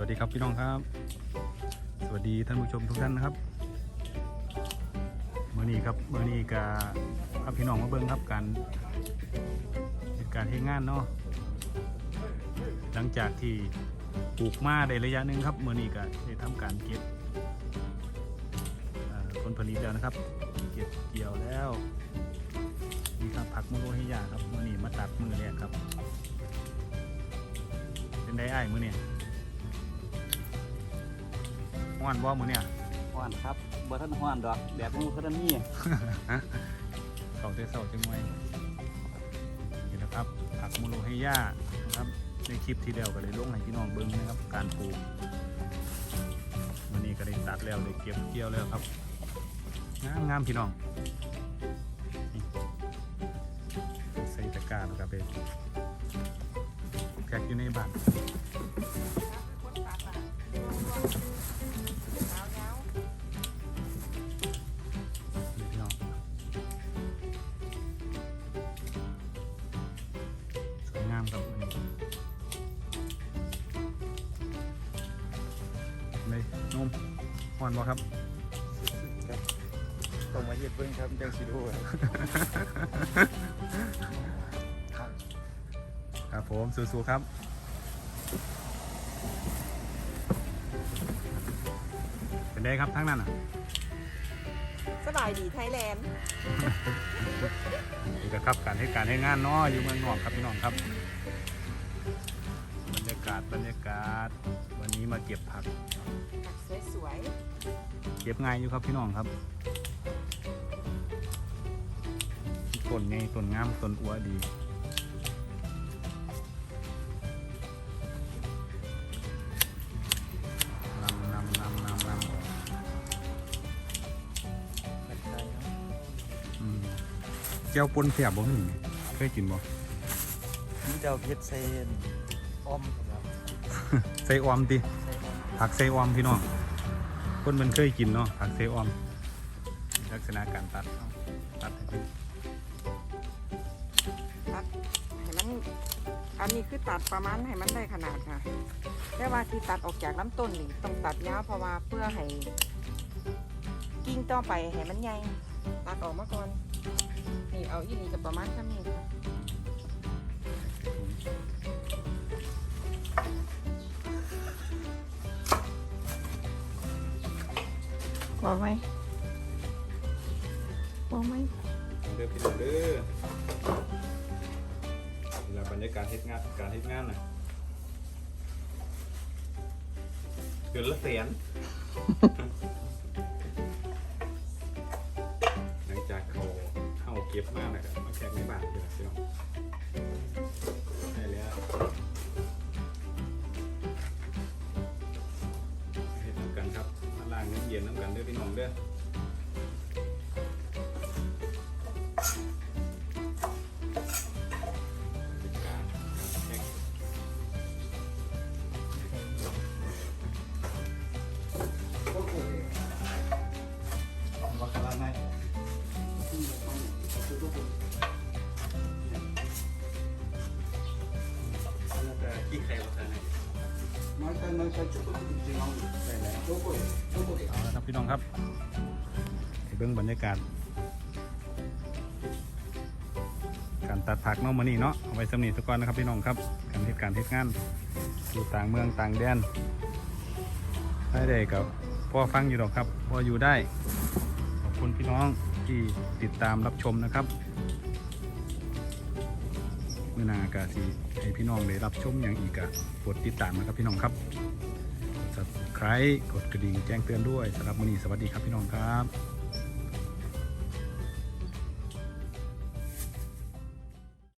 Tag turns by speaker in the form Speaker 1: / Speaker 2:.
Speaker 1: วัสดีครับพี่น้องครับ สวัสดีท่านผู้ชมทุกท่านนะครับเมื่อนี้ครับเมื่อนี้กาครับพี่น้องมาเบิ้งครับการเหตุการณ์ที่งานเนาะหลังจากที่ปลูกมาได้ระยะหนึ่งครับเมื่อนี้ก็ได้ทำการเก็บผลผลิตแล้วนะครับ เก็บเกี่ยวแล้วนี่ครับผักมะโรฮิยาครับมื่อนี้มาตัดมือแรกครับ เป็นได้อ้ายมือเนี่ยห้ อนบ่มือเนี่ย
Speaker 2: ฮ้อนครับบ่ทันฮ้อนดอกแดดมันบ่ทันมี
Speaker 1: เสาเตเสาจังไว้นี่นะครับผักมูโรให้ย่านะครับในคลิปที่แล้วก็เลยลงให้พี่น้องเบิ้งนะครับ การปลูกวันนี้ก็ได้ตัดแล้วได้เก็บเกี่ยวแล้วครับงามงามพี่น้องนี่ใส่ตะกร้าแล้วก็ไปแพ็กอยู่ในบ้านนี่ หอนบ่ครับ
Speaker 2: ต้องมาเฮ็ดเบิ่งครับจังสิรู้ครับ
Speaker 1: ครับผมสู้ๆครับเป็นไงครับทั้งนั้นอะ
Speaker 3: สบายดีไทยแลนด์
Speaker 1: นี่ก็ครับการให้การให้งานเนาะอยู่เมืองนอกครับพี่น้องครับ บรรยากาศบรรยากาศ วันนี้มาเก็บผัก
Speaker 3: สวย
Speaker 1: เก็บง่ายอยู่ครับพี่น้องครับต้นไงต้นงามต้นอัวดีนำนำนำนำนำอืมแก้วปนเสียบบ่หนึ่งเคยกินบ่
Speaker 2: นี่เจ้าเพชรเซนอ้อมครับ
Speaker 1: ใส่ออมติ
Speaker 2: ใส่อ้อม
Speaker 1: ผักใส่ออมพี่น้อง คนมันเคยกินเนาะผักใส่ออม ลักษณะการตัดตัดให้เป็น
Speaker 3: ตัดให้มันอันนี้คือตัดประมาณให้มันได้ขนาดค่ะแต่ว่าที่ตัดออกจากลำต้นนี่ต้องตัดยาวเพราะว่าเพื่อให้กิ่งต่อไปให้มันใหญ่ตัดออกมาก่อนนี่เอาอีนี่กับประมาณเท่านี้ค่ะ บอกไหมบอกไหม
Speaker 1: เด้อพี่น้องเด้อเวลาบรรยากาศเฮ็ดงานการเฮ็ดงานน่ะเกินละแสนหลังจากเขาเข้าเก็บมากนะครับมาแขกในบ้านพี่น้องพี่น้อง พี่น้องเด้อ เอาละครับพี่น้องครับให้เบื้องบรรยากาศการตัดผักเนาะมานี่เนาะเอาไว้สำนีสก่อนนะครับพี่น้องครับการเหตุการณ์เหตุงานอยู่ต่างเมืองต่างแดนได้ได้กับพ่อฟังอยู่หรอกครับพ่ออยู่ได้ขอบคุณพี่น้องที่ติดตามรับชมนะครับ มื่อนากาสีให้พี่น้องได้รับชมอย่างอีกอะกดติดตามนะครับพี่น้องครับ subscribe กดกระดิ่งแจ้งเตือนด้วยสำหรับวันนี้สวัสดีครับพี่น้องครับ